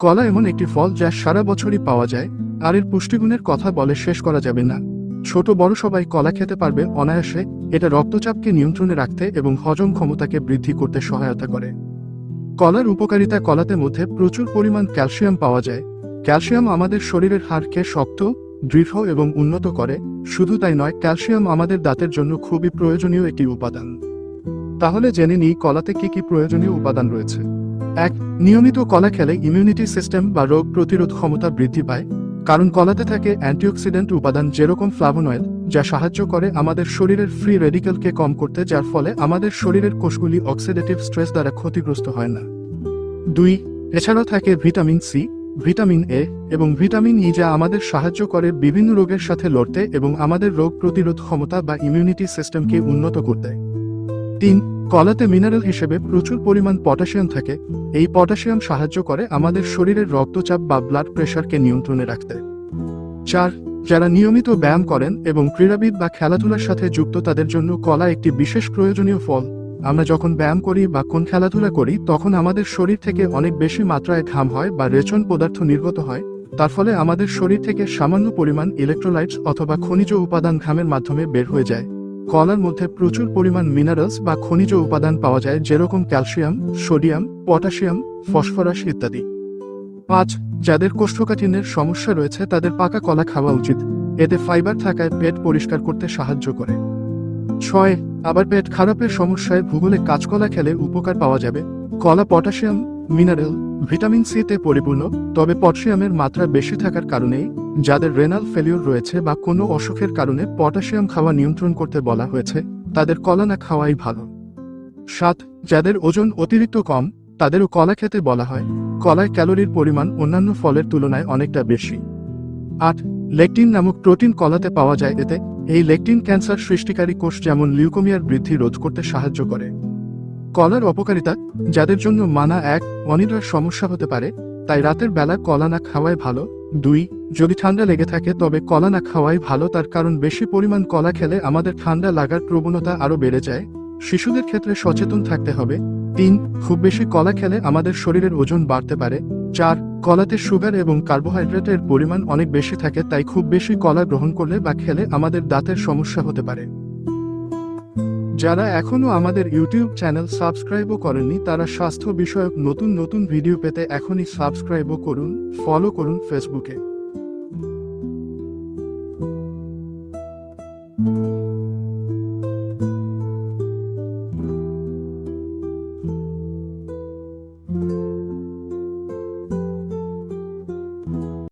কলা এমন একটি ফল যা সারা বছরই পাওয়া যায়, আর এর পুষ্টিগুণের কথা বলে শেষ করা যাবে না। ছোট বড় সবাই কলা খেতে পারবে অনায়াসে, এটা রক্তচাপকে নিয়ন্ত্রণে রাখতে এবং হজম ক্ষমতাকে বৃদ্ধি করতে সহায়তা করে। কলার উপকারিতা কলাতে মধ্যে প্রচুর পরিমাণ ক্যালসিয়াম পাওয়া যায়। ক্যালসিয়াম আমাদের শরীরের হাড়কে শক্ত, দৃঢ় এবং উন্নত করে, শুধু তাই নয়, ক্যালসিয়াম আমাদের দাঁতের জন্য খুবই প্রয়োজনীয় একটি উপাদান। তাহলে জেনে নিই কলাতে কি কি প্রয়োজনীয় উপাদান রয়েছে। এক, নিয়মিত কলা খেলে ইমিউনিটি সিস্টেম বা রোগ প্রতিরোধ ক্ষমতা বৃদ্ধি পায়, কারণ কলাতে থাকে অ্যান্টিঅক্সিডেন্ট উপাদান যেরকম ফ্লাভোনয়েড যা সাহায্য করে আমাদের শরীরের ফ্রি রেডিক্যালকে কম করতে, যার ফলে আমাদের শরীরের কোষগুলি অক্সিডেটিভ স্ট্রেস দ্বারা ক্ষতিগ্রস্ত হয় না। দুই, এছাড়াও থাকে ভিটামিন সি ভিটামিন এ এবং ভিটামিন ই যা আমাদের সাহায্য করে বিভিন্ন রোগের সাথে লড়তে এবং আমাদের রোগ প্রতিরোধ ক্ষমতা বা ইমিউনিটি সিস্টেমকে উন্নত করতে। তিন কলাতে মিনারেল হিসেবে প্রচুর পরিমাণ পটাশিয়াম থাকে। এই পটাশিয়াম সাহায্য করে আমাদের শরীরের রক্তচাপ বা ব্লাড প্রেশারকে নিয়ন্ত্রণে রাখতে। চার, যারা নিয়মিত ব্যায়াম করেন এবং ক্রীড়াবিদ বা খেলাধুলার সাথে যুক্ত, তাদের জন্য কলা একটি বিশেষ প্রয়োজনীয় ফল। আমরা যখন ব্যায়াম করি বা কোন খেলাধুলা করি, তখন আমাদের শরীর থেকে অনেক বেশি মাত্রায় ঘাম হয় বা রেচন পদার্থ নির্গত হয়। তার ফলে আমাদের শরীর থেকে সামান্য পরিমাণ ইলেকট্রোলাইটস অথবা খনিজ উপাদান ঘামের মাধ্যমে বের হয়ে যায়। কলার মধ্যে প্রচুর পরিমাণ মিনারেলস বা খনিজ উপাদান পাওয়া যায়, যেরকম ক্যালসিয়াম সোডিয়াম পটাশিয়াম ফসফরাস ইত্যাদি। পাঁচ যাদের কোষ্ঠকাঠিন্যের সমস্যা রয়েছে, তাদের পাকা কলা খাওয়া উচিত। এতে ফাইবার থাকায় পেট পরিষ্কার করতে সাহায্য করে। ছয়, আবার পেট খারাপের সমস্যায় ভূগোলে কাঁচকলা খেলে উপকার পাওয়া যাবে। কলা পটাশিয়াম মিনারেল ভিটামিন সি তে পরিপূর্ণ, তবে পটাশিয়ামের মাত্রা বেশি থাকার কারণেই যাদের রেনাল ফেলিওর রয়েছে বা কোনো অসুখের কারণে পটাশিয়াম খাওয়া নিয়ন্ত্রণ করতে বলা হয়েছে, তাদের কলা না খাওয়াই ভালো। সাত, যাদের ওজন অতিরিক্ত কম, তাদেরও কলা খেতে বলা হয়। কলায় ক্যালোরির পরিমাণ অন্যান্য ফলের তুলনায় অনেকটা বেশি। আট, লেকটিন নামক প্রোটিন কলাতে পাওয়া যায় এতে। এই লেকটিন ক্যান্সার সৃষ্টিকারী কোষ যেমন লিউকোমিয়ার বৃদ্ধি রোধ করতে সাহায্য করে। কলার অপকারিতা, যাদের জন্য মানা এক, অনিদ্রার সমস্যা হতে পারে, তাই রাতের বেলা কলা না খাওয়াই ভালো। দুই, যদি ঠান্ডা লেগে থাকে তবে কলা না খাওয়াই ভালো, তার কারণ বেশি পরিমাণ কলা খেলে আমাদের ঠান্ডা লাগার প্রবণতা আরও বেড়ে যায়। শিশুদের ক্ষেত্রে সচেতন থাকতে হবে। তিন, খুব বেশি কলা খেলে আমাদের শরীরের ওজন বাড়তে পারে। চার, কলাতে সুগার এবং কার্বোহাইড্রেটের পরিমাণ অনেক বেশি থাকে, তাই খুব বেশি কলা গ্রহণ করলে বা খেলে আমাদের দাঁতের সমস্যা হতে পারে। যারা এখনও আমাদের ইউটিউব চ্যানেল সাবস্ক্রাইবও করেননি, তারা স্বাস্থ্য বিষয়ক নতুন নতুন ভিডিও পেতে এখনই সাবস্ক্রাইবও করুন ফলো করুন ফেসবুকে